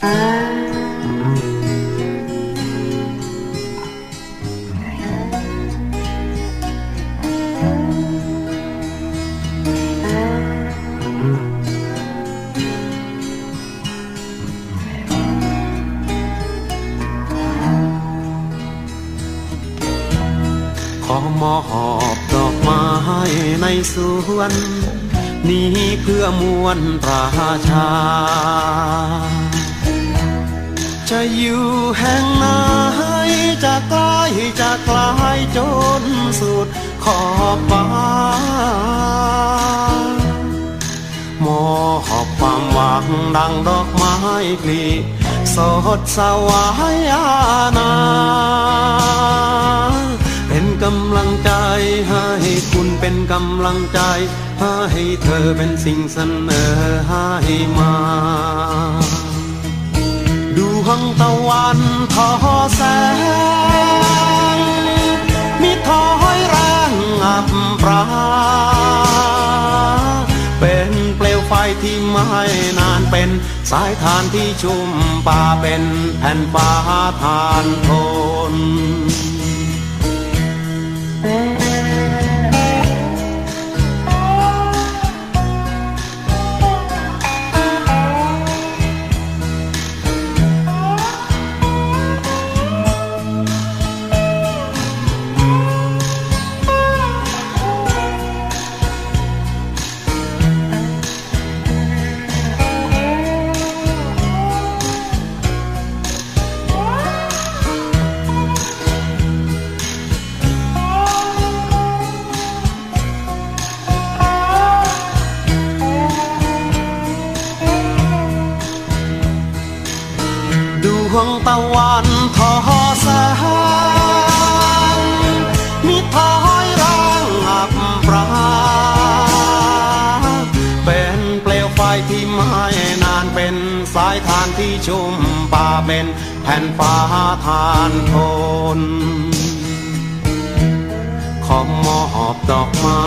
ขอมอบดอกไม้ในสวน นี้เพื่อมวลประชา จะอยู่แห่งไหนจะใกล้จะไกลจนสุดขอบฟ้ามอบความหวังดังดอกไม้ปลีสดสวายาณาเป็นกำลังใจให้คุณเป็นกำลังใจให้เธอเป็นสิ่งเสนอให้มา ดูห้องตะวันทอแสง มีทอยแรงอับปรา เป็นเปลวไฟที่ไม่นานเป็น สายทานที่ชุ่มป่าเป็นแผ่นฟ้าทานทน วงตะวันทอแสงมีทอยร่างอับปราเป็นเปลวไฟที่ไม่นานเป็นสายทานที่ชุ่มป่าเป็นแผ่นฟ้าทานทนขอมอบดอกไม้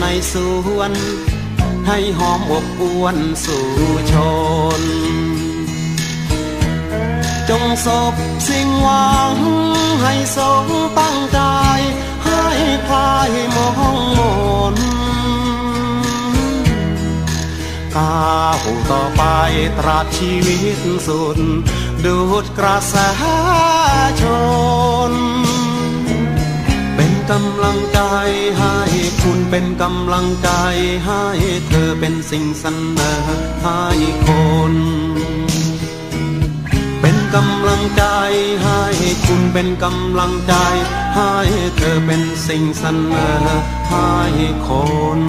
ในสวน ให้หอมอบอวนสู่ชน จงศพสิ่งหวัง ให้สมตั้งใจให้คลายมองมนก้าวต่อไปตราบชีวิตสุด ดูดกระแสชน เป็นกำลังใจให้คุณเป็นกำลังใจให้เธอเป็นสิ่งเสนอให้คน กำลังใจให้คุณเป็นกำลังใจ ให้เธอเป็นสิ่งเสนอให้คน